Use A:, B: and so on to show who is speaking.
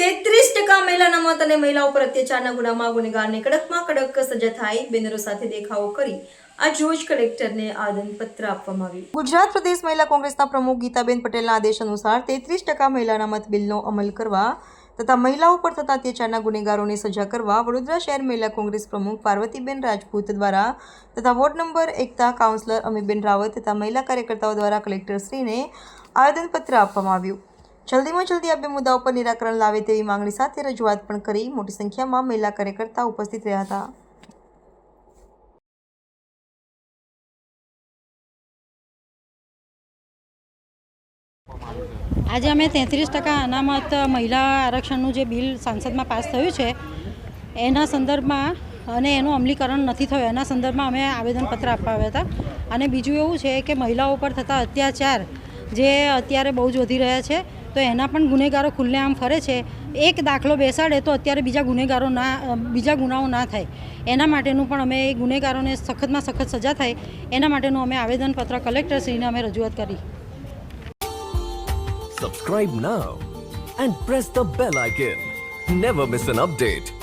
A: મહિલા મત અને મહિલા ઉપર અત્યાચારના ગુનામાં ગુનેગારને કડકમાં કડક સજા થાય, બેનરો સાથે દેખાવો કરી આજ રોજ કલેક્ટરને આદનપત્ર આપવામાં આવ્યું. ગુજરાત પ્રદેશ મહિલા કોંગ્રેસના પ્રમુખ ગીતાબેન પટેલના આદેશ અનુસાર તેત્રીસ ટકા મહિલાના મત બિલનો અમલ કરવા તથા મહિલાઓ પર થતા અત્યાચારના ગુનેગારોને સજા કરવા વડોદરા શહેર મહિલા કોંગ્રેસ પ્રમુખ પાર્વતીબેન રાજપૂત દ્વારા તથા વોર્ડ નંબર એકતા કાઉન્સિલર અમીબેન રાવત તથા મહિલા કાર્યકર્તાઓ દ્વારા કલેક્ટરશ્રીને આવેદનપત્ર આપવામાં આવ્યું. જલ્દીમાં જલ્દી આ બે મુદ્દાઓ પર નિરાકરણ લાવે તેવી માંગણી સાથે રજૂઆત પણ કરી. મોટી સંખ્યામાં મહિલા કાર્યકર્તા ઉપસ્થિત રહ્યા હતા.
B: આજે અમે તેત્રીસ ટકા અનામત મહિલા આરક્ષણનું જે બિલ સાંસદમાં પાસ થયું છે, એના સંદર્ભમાં અને એનું અમલીકરણ નથી થયું. એના સંદર્ભમાં અમે આવેદનપત્ર આપવા હતા. અને બીજું એવું છે કે મહિલાઓ પર થતા અત્યાચાર જે અત્યારે બહુ જ વધી રહ્યા છે તો એના પણ ગુનેગારો ખુલ્લેઆમ ફરે છે. એક દાખલો બેસાડે તો અત્યારે બીજા ગુનેગારો ના, બીજા ગુનાઓ ના થાય. એના માટેનું પણ અમે એ ગુનેગારોને સખતમાં સખત સજા થાય. એના માટેનું અમે આવેદનપત્ર કલેક્ટરશ્રીને અમે રજૂઆત કરી.
C: Subscribe now and press the bell icon never miss an update.